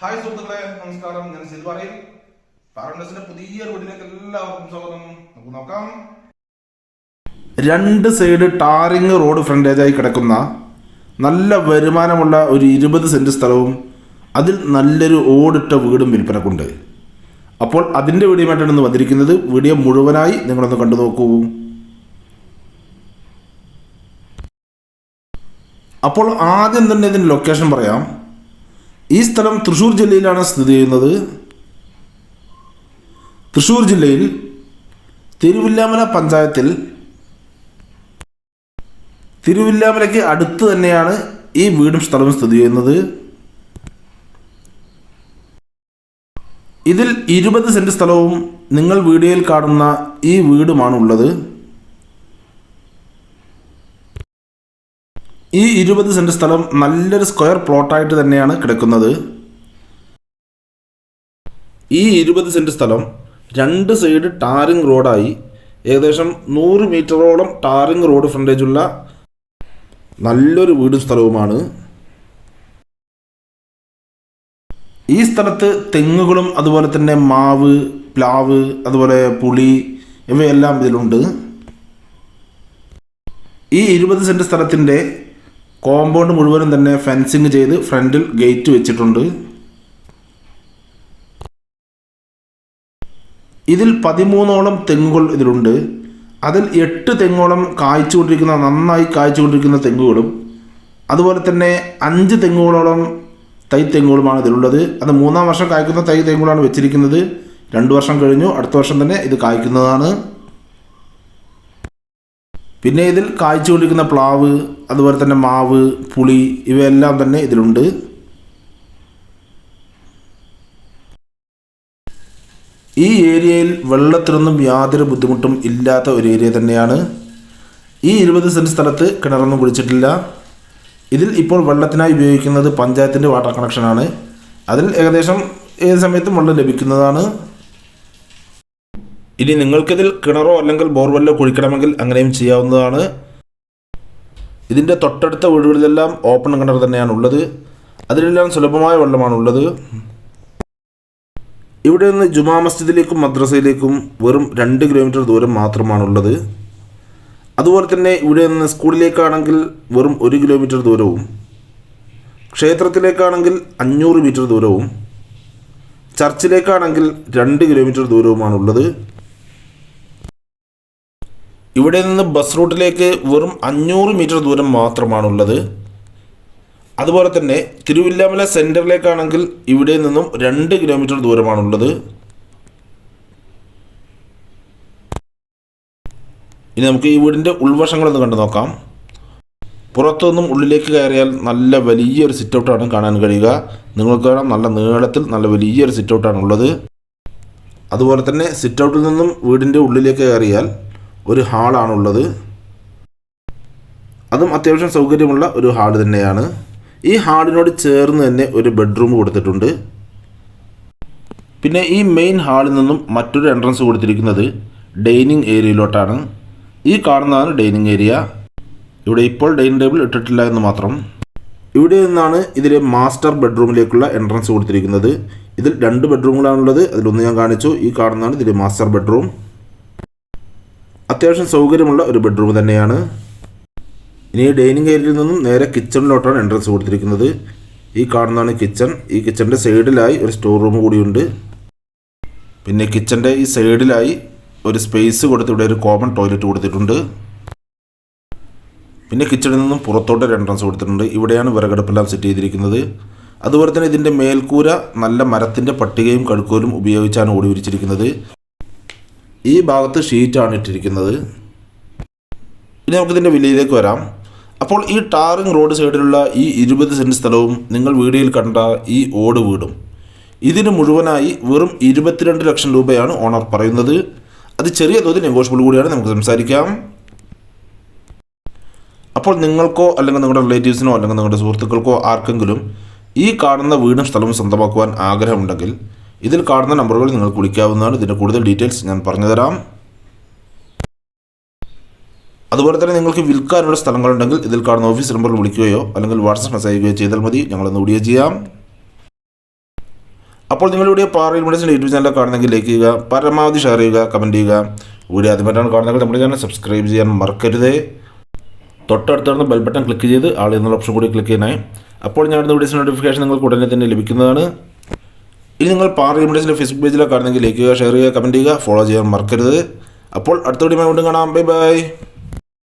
Hi സുഹൃത്തുക്കളെ നമസ്കാരം. ഞാൻ സിൽ പറയും. പാരന്റസിന്റെ പുതിയ വീട്ടിലേക്ക് എല്ലാവർക്കും സ്വാഗതം. നമുക്ക് നോക്കാം. രണ്ട് സൈഡ് ടാറിങ് റോഡ് ഫ്രണ്ടേജായി കിടക്കുന്ന നല്ല വരുമാനമുള്ള ഒരു ഇരുപത് സെന്റ് സ്ഥലവും അതിൽ നല്ലൊരു ഓടിട്ട വീടും വിൽപ്പനക്കുണ്ട്. അപ്പോൾ അതിന്റെ വീഡിയോമായിട്ടാണ് ഇന്ന് വന്നിരിക്കുന്നത്. വീഡിയോ മുഴുവനായി നിങ്ങളൊന്ന് കണ്ടു നോക്കൂ. അപ്പോൾ ആദ്യം തന്നെ ഇതിന്റെ ലൊക്കേഷൻ പറയാം. ഈ സ്ഥലം തൃശ്ശൂർ ജില്ലയിലാണ് സ്ഥിതി ചെയ്യുന്നത്. തൃശ്ശൂർ ജില്ലയിൽ തിരുവില്ലാമല പഞ്ചായത്തിൽ തിരുവില്ലാമലയ്ക്ക് അടുത്ത് തന്നെയാണ് ഈ വീടും സ്ഥലവും സ്ഥിതി ചെയ്യുന്നത്. ഇതിൽ ഇരുപത് സെന്റ് സ്ഥലവും നിങ്ങൾ വീഡിയോയിൽ കാണുന്ന ഈ വീടുമാണ് ഉള്ളത് ഈ ഇരുപത് സെന്റ് സ്ഥലം നല്ലൊരു സ്ക്വയർ പ്ലോട്ടായിട്ട് തന്നെയാണ് കിടക്കുന്നത്. ഈ ഇരുപത് സെന്റ് സ്ഥലം രണ്ട് സൈഡ് ടാറിംഗ് റോഡായി ഏകദേശം നൂറ് മീറ്ററോളം ടാറിംഗ് റോഡ് ഫ്രണ്ടേജുള്ള നല്ലൊരു വീടും സ്ഥലവുമാണ്. ഈ സ്ഥലത്ത് തെങ്ങുകളും അതുപോലെ തന്നെ മാവ് പ്ലാവ് അതുപോലെ പുളി ഇവയെല്ലാം ഇതിലുണ്ട്. ഈ ഇരുപത് സെന്റ് സ്ഥലത്തിന്റെ കോമ്പൗണ്ട് മുഴുവനും തന്നെ ഫെൻസിങ് ചെയ്ത് ഫ്രണ്ടിൽ ഗേറ്റ് വെച്ചിട്ടുണ്ട്. ഇതിൽ പതിമൂന്നോളം തെങ്ങുകൾ ഇതിലുണ്ട്. അതിൽ എട്ട് തെങ്ങോളം കായ്ച്ചുകൊണ്ടിരിക്കുന്ന നന്നായി കായ്ച്ചുകൊണ്ടിരിക്കുന്ന തെങ്ങുകളും അതുപോലെ തന്നെ അഞ്ച് തെങ്ങുകളോളം തൈ തെങ്ങുകളുമാണ് ഇതിലുള്ളത്. അത് മൂന്നാം വർഷം കായ്ക്കുന്ന തൈ തെങ്ങുകളാണ് വെച്ചിരിക്കുന്നത്. രണ്ട് വർഷം കഴിഞ്ഞു അടുത്ത വർഷം തന്നെ ഇത് കായ്ക്കുന്നതാണ്. പിന്നെ ഇതിൽ കായ്ച്ചുകൊണ്ടിരിക്കുന്ന പ്ലാവ് അതുപോലെ തന്നെ മാവ് പുളി ഇവയെല്ലാം തന്നെ ഇതിലുണ്ട്. ഈ ഏരിയയിൽ വെള്ളത്തിനൊന്നും യാതൊരു ബുദ്ധിമുട്ടും ഇല്ലാത്ത ഒരു ഏരിയ തന്നെയാണ്. ഈ ഇരുപത് സെന്റ് സ്ഥലത്ത് കിണറൊന്നും കുടിച്ചിട്ടില്ല ഇതിൽ ഇപ്പോൾ വെള്ളത്തിനായി ഉപയോഗിക്കുന്നത് പഞ്ചായത്തിന്റെ വാട്ടർ കണക്ഷനാണ്. അതിൽ ഏകദേശം ഏത് സമയത്തും വെള്ളം ലഭിക്കുന്നതാണ്. ഇനി നിങ്ങൾക്കിതിൽ കിണറോ അല്ലെങ്കിൽ ബോർവെല്ലോ കുഴിക്കണമെങ്കിൽ അങ്ങനെയും ചെയ്യാവുന്നതാണ്. ഇതിന്റെ തൊട്ടടുത്ത വീടുകളിലെല്ലാം ഓപ്പൺ കിണർ തന്നെയാണ് ഉള്ളത് അതിലെല്ലാം സുലഭമായ വെള്ളമാണ് ഉള്ളത് ഇവിടെ നിന്ന് ജുമാ മസ്ജിദിലേക്കും മദ്രസയിലേക്കും വെറും രണ്ട് കിലോമീറ്റർ ദൂരം മാത്രമാണുള്ളത്. അതുപോലെ തന്നെ ഇവിടെ നിന്ന് സ്കൂളിലേക്കാണെങ്കിൽ വെറും ഒരു കിലോമീറ്റർ ദൂരവും. ക്ഷേത്രത്തിലേക്കാണെങ്കിൽ അഞ്ഞൂറ് മീറ്റർ ദൂരവും. ചർച്ചിലേക്കാണെങ്കിൽ രണ്ട് കിലോമീറ്റർ ദൂരവുമാണുള്ളത്. ഇവിടെ നിന്ന് ബസ് റൂട്ടിലേക്ക് വെറും അഞ്ഞൂറ് മീറ്റർ ദൂരം മാത്രമാണുള്ളത്. അതുപോലെ തന്നെ തിരുവില്ലാമല സെന്ററിലേക്കാണെങ്കിൽ ഇവിടെ നിന്നും രണ്ട് കിലോമീറ്റർ ദൂരമാണുള്ളത്. ഇനി നമുക്ക് ഈ വീടിന്റെ ഉൾവശങ്ങളൊന്ന് കണ്ടു നോക്കാം. പുറത്തുനിന്നും ഉള്ളിലേക്ക് കയറിയാൽ നല്ല വലിയൊരു സിറ്റൗട്ടാണ് കാണാൻ കഴിയുക. നിങ്ങൾക്ക് കാണാം നല്ല നീളത്തിൽ നല്ല വലിയൊരു സിറ്റൗട്ടാണ് ഉള്ളത് അതുപോലെ തന്നെ സിറ്റൗട്ടിൽ നിന്നും വീടിന്റെ ഉള്ളിലേക്ക് കയറിയാൽ ഒരു ഹാളാണുള്ളത്. അതും അത്യാവശ്യം സൗകര്യമുള്ള ഒരു ഹാൾ തന്നെയാണ്. ഈ ഹാളിനോട് ചേർന്ന് തന്നെ ഒരു ബെഡ്റൂം കൊടുത്തിട്ടുണ്ട്. പിന്നെ ഈ മെയിൻ ഹാളിൽ നിന്നും മറ്റൊരു എൻട്രൻസ് കൊടുത്തിരിക്കുന്നത് ഡൈനിങ് ഏരിയയിലോട്ടാണ്. ഈ കാണുന്നതാണ് ഡൈനിങ് ഏരിയ. ഇവിടെ ഇപ്പോൾ ഡൈനിങ് ടേബിൾ ഇട്ടിട്ടില്ല എന്ന് മാത്രം. ഇവിടെ നിന്നാണ് ഇതിലെ മാസ്റ്റർ ബെഡ്റൂമിലേക്കുള്ള എൻട്രൻസ് കൊടുത്തിരിക്കുന്നത്. ഇതിൽ രണ്ട് ബെഡ്റൂമുകളാണുള്ളത്. അതിലൊന്ന് ഞാൻ കാണിച്ചു. ഈ കാണുന്നതാണ് ഇതിലെ മാസ്റ്റർ ബെഡ്റൂം. അത്യാവശ്യം സൗകര്യമുള്ള ഒരു ബെഡ്റൂം തന്നെയാണ്. ഇനി ഡൈനിങ് ഏരിയയിൽ നിന്നും നേരെ കിച്ചണിലോട്ടാണ് എൻട്രൻസ് കൊടുത്തിരിക്കുന്നത്. ഈ കാണുന്നതാണ് കിച്ചൺ ഈ കിച്ചണിന്റെ സൈഡിലായി ഒരു സ്റ്റോർ റൂം കൂടിയുണ്ട്. പിന്നെ കിച്ചന്റെ ഈ സൈഡിലായി ഒരു സ്പേസ് കൊടുത്ത് ഇവിടെ ഒരു കോമൺ ടോയ്ലറ്റ് കൊടുത്തിട്ടുണ്ട്. പിന്നെ കിച്ചണിൽ നിന്നും പുറത്തോട്ട് ഒരു എൻട്രൻസ് കൊടുത്തിട്ടുണ്ട്. ഇവിടെയാണ് വിറകടുപ്പെല്ലാം സെറ്റ് ചെയ്തിരിക്കുന്നത്. അതുപോലെ തന്നെ ഇതിന്റെ മേൽക്കൂര നല്ല മരത്തിന്റെ പട്ടികയും കഴുക്കോലും ഉപയോഗിച്ചാണ് ഓടി വിരിച്ചിരിക്കുന്നത്. ഈ ഭാഗത്ത് ഷീറ്റാണ് ഇട്ടിരിക്കുന്നത്. ഇനി നമുക്കിതിന്റെ വിലയിലേക്ക് വരാം. അപ്പോൾ ഈ ടാറിങ് റോഡ് സൈഡിലുള്ള ഈ ഇരുപത് സെന്റ് സ്ഥലവും നിങ്ങൾ വീഡിയോയിൽ കണ്ട ഈ ഓട് വീടും. ഇതിന് മുഴുവനായി വെറും ഇരുപത്തിരണ്ട് ലക്ഷം രൂപയാണ് ഓണർ പറയുന്നത്. അത് ചെറിയ തോതിൽ നെഗോഷ്യബിൾ കൂടിയാണ് നമുക്ക് സംസാരിക്കാം. അപ്പോൾ നിങ്ങൾക്കോ അല്ലെങ്കിൽ നിങ്ങളുടെ റിലേറ്റീവ്സിനോ അല്ലെങ്കിൽ നിങ്ങളുടെ സുഹൃത്തുക്കൾക്കോ ആർക്കെങ്കിലും ഈ കാണുന്ന വീടും സ്ഥലവും സ്വന്തമാക്കുവാൻ ആഗ്രഹമുണ്ടെങ്കിൽ ഇതിൽ കാണുന്ന നമ്പറുകൾ നിങ്ങൾക്ക് വിളിക്കാവുന്നതാണ്. ഇതിന്റെ കൂടുതൽ ഡീറ്റെയിൽസ് ഞാൻ പറഞ്ഞുതരാം. അതുപോലെ തന്നെ നിങ്ങൾക്ക് വിൽക്കാനുള്ള സ്ഥലങ്ങളുണ്ടെങ്കിൽ ഇതിൽ കാണുന്ന ഓഫീസ് നമ്പറിൽ വിളിക്കുകയോ അല്ലെങ്കിൽ വാട്സപ്പ് മെസ്സേജ് അയക്കുകയോ ചെയ്താൽ മതി. ഞങ്ങളൊന്ന് വീഡിയോ ചെയ്യാം. അപ്പോൾ നിങ്ങളുടെ പാറയിൽ മുടസിന്റെ യൂട്യൂബ് ചാനൽ കാണുന്നെങ്കിൽ ലൈക്ക് ചെയ്യുക പരമാവധി ഷെയർ ചെയ്യുക കമന്റ് ചെയ്യുക. വീഡിയോ ആദ്യമായിട്ടാണ് കാണുന്നെങ്കിൽ നമ്മുടെ ചാനൽ സബ്സ്ക്രൈബ് ചെയ്യാൻ മറക്കരുതേ. തൊട്ടടുത്തുള്ള ബെൽ ബട്ടൺ ക്ലിക്ക് ചെയ്ത് ആൾ എന്നുള്ള ഓപ്ഷൻ കൂടി ക്ലിക്ക് ചെയ്യണേ അപ്പോൾ ഞാൻ വീഡിയോസ് നോട്ടിഫിക്കേഷൻ നിങ്ങൾക്ക് ഉടനെ തന്നെ ലഭിക്കുന്നതാണ്. ഇനി നിങ്ങൾ പാർ ഇമിഡേസിന്റെ ഫേസ്ബുക്ക് പേജിലൊക്കെ കാണുന്നെങ്കിൽ ലൈക്ക് ചെയ്യുക ഷെയർ ചെയ്യുക കമന്റ് ചെയ്യുക ഫോളോ ചെയ്യാൻ മറക്കരുത്. അപ്പോൾ അടുത്ത വീഡിയോ വീണ്ടും കാണാം. Bye bye